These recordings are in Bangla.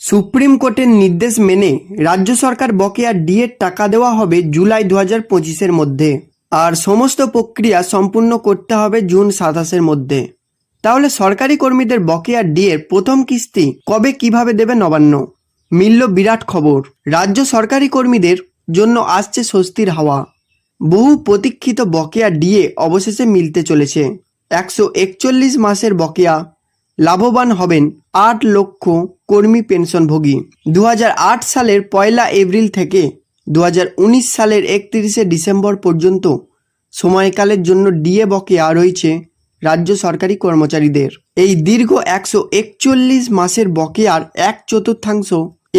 সুপ্রিম কোর্টের নির্দেশ মেনে রাজ্য সরকার বকেয়া ডিএর টাকা দেওয়া হবে জুলাই দু হাজার পঁচিশের মধ্যে। আর সমস্ত প্রক্রিয়া সম্পূর্ণ করতে হবে জুন সাতাশের মধ্যে। তাহলে সরকারি কর্মীদের বকেয়া ডিএর প্রথম কিস্তি কবে কীভাবে দেবে নবান্ন? মিলল বিরাট খবর। রাজ্য সরকারি কর্মীদের জন্য আসছে স্বস্তির হাওয়া। বহু প্রতীক্ষিত বকেয়া ডিএ অবশেষে মিলতে চলেছে। একশো একচল্লিশ মাসের বকেয়া লাভবান হবেন আট লক্ষ কর্মী পেনশনভোগী। দু হাজার আট সালের পয়লা এপ্রিল থেকে দু হাজার উনিশ সালের একত্রিশে ডিসেম্বর পর্যন্ত সময়কালের জন্য ডিএ বকেয়া রয়েছে রাজ্য সরকারি কর্মচারীদের। এই দীর্ঘ একশো একচল্লিশ মাসের বকেয়ার এক চতুর্থাংশ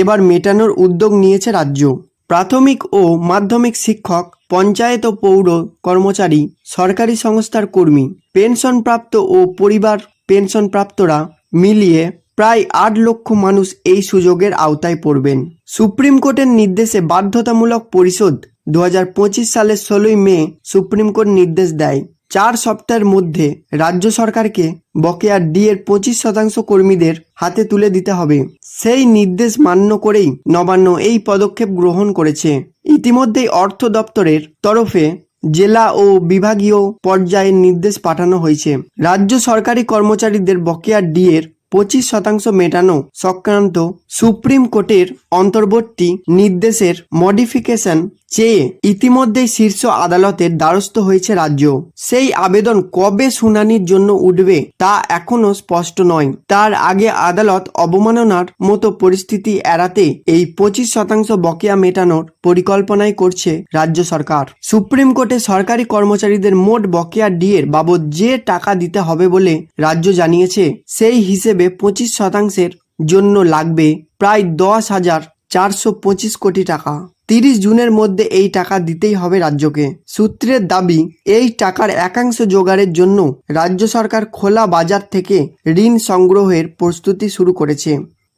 এবার মেটানোর উদ্যোগ নিয়েছে রাজ্য। প্রাথমিক ও মাধ্যমিক শিক্ষক, পঞ্চায়েত ও পৌর কর্মচারী, সরকারি সংস্থার কর্মী, পেনশনপ্রাপ্ত ও পরিবার পেনশনপ্রাপ্তরা মিলিয়ে প্রায় আট লক্ষ মানুষ এই সুযোগের আওতায় পড়বেন। সুপ্রিম কোর্টের নির্দেশে বাধ্যতামূলক পরিশোধ দু হাজার পঁচিশ সালের ষোলোই মে সুপ্রিম কোর্ট নির্দেশ দেয়। চার সপ্তাহের মধ্যে রাজ্য সরকারকে বকেয়া ডি এর পঁচিশ শতাংশ কর্মীদের হাতে তুলে দিতে হবে। সেই নির্দেশ মান্য করেই নবান্ন এই পদক্ষেপ গ্রহণ করেছে। ইতিমধ্যেই অর্থ দপ্তরের তরফে জেলা ও বিভাগীয় পর্যায়ে নির্দেশ পাঠানো হয়েছে। রাজ্য সরকারি কর্মচারীদের বকেয়া ডি এর পঁচিশ শতাংশ মেটানো সংক্রান্ত সুপ্রিম কোর্টের অন্তর্বর্তী নির্দেশের মডিফিকেশন চেয়ে ইতিমধ্যেই শীর্ষ আদালতের দ্বারস্থ হয়েছে রাজ্য। সেই আবেদন কবে শুনানির জন্য উঠবে তা এখনও স্পষ্ট নয়। তার আগে আদালত অবমাননার মতো পরিস্থিতি এড়াতে এই পঁচিশ শতাংশ বকেয়া মেটানোর পরিকল্পনাই করছে রাজ্য সরকার। সুপ্রিম কোর্টে সরকারি কর্মচারীদের মোট বকেয়া ডিএর বাবদ যে টাকা দিতে হবে বলে রাজ্য জানিয়েছে, সেই হিসেবে পঁচিশ শতাংশের জন্য লাগবে প্রায় দশ হাজার চারশো পঁচিশ কোটি টাকা। তিরিশ জুনের মধ্যে এই টাকা দিতেই হবে রাজ্যকে। সূত্রের দাবি, এই টাকার একাংশ জোগাড়ের জন্য রাজ্য সরকার খোলা বাজার থেকে ঋণ সংগ্রহের প্রস্তুতি শুরু করেছে।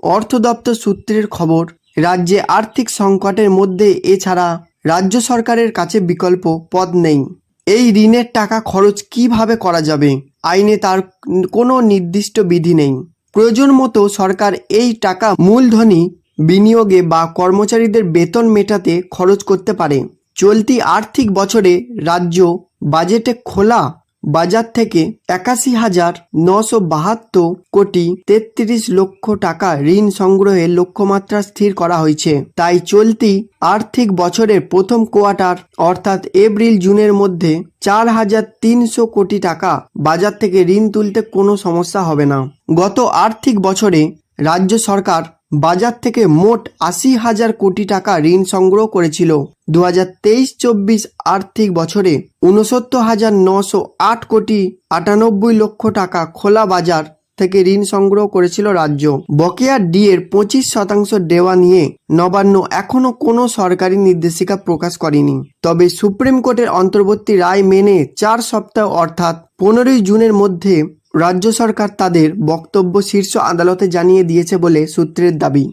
অর্থ দপ্তর সূত্রের খবর, রাজ্যে আর্থিক সংকটের মধ্যে এছাড়া রাজ্য সরকারের কাছে বিকল্প পদ নেই। এই ঋণের টাকা খরচ কীভাবে করা যাবে? আইনে তার কোনো নির্দিষ্ট বিধি নেই। প্রয়োজন মতো সরকার এই টাকা মূলধনী বিনিয়োগে বা কর্মচারীদের বেতন মেটাতে খরচ করতে পারে। চলতি আর্থিক বছরে রাজ্য বাজেটে খোলা বাজার থেকে একাশি হাজার নশো বাহাত্তর কোটি তেত্রিশ লক্ষ টাকা ঋণ সংগ্রহের লক্ষ্যমাত্রা স্থির করা হয়েছে। তাই চলতি আর্থিক বছরের প্রথম কোয়ার্টার, অর্থাৎ এপ্রিল জুনের মধ্যে চার হাজার তিনশো কোটি টাকা বাজার থেকে ঋণ তুলতে কোনো সমস্যা হবে না। গত আর্থিক বছরে রাজ্য সরকার বাজার থেকে মোট আশি হাজার কোটি টাকা ঋণ সংগ্রহ করেছিল। দু হাজার তেইশ চব্বিশ আর্থিক বছরে উনসত্তর হাজার নশো আট কোটি আটানব্বই লক্ষ টাকা খোলা বাজার থেকে ঋণ সংগ্রহ করেছিল রাজ্য। বকেয়া ডি এর পঁচিশ শতাংশ দেওয়া নিয়ে নবান্ন এখনও কোনো সরকারি নির্দেশিকা প্রকাশ করেনি। তবে সুপ্রিম কোর্টের অন্তর্বর্তী রায় মেনে চার সপ্তাহ অর্থাৎ পনেরোই জুনের মধ্যে রাজ্য সরকার তাদের বক্তব্য শীর্ষ আদালতে জানিয়ে দিয়েছে বলে সূত্রের দাবি।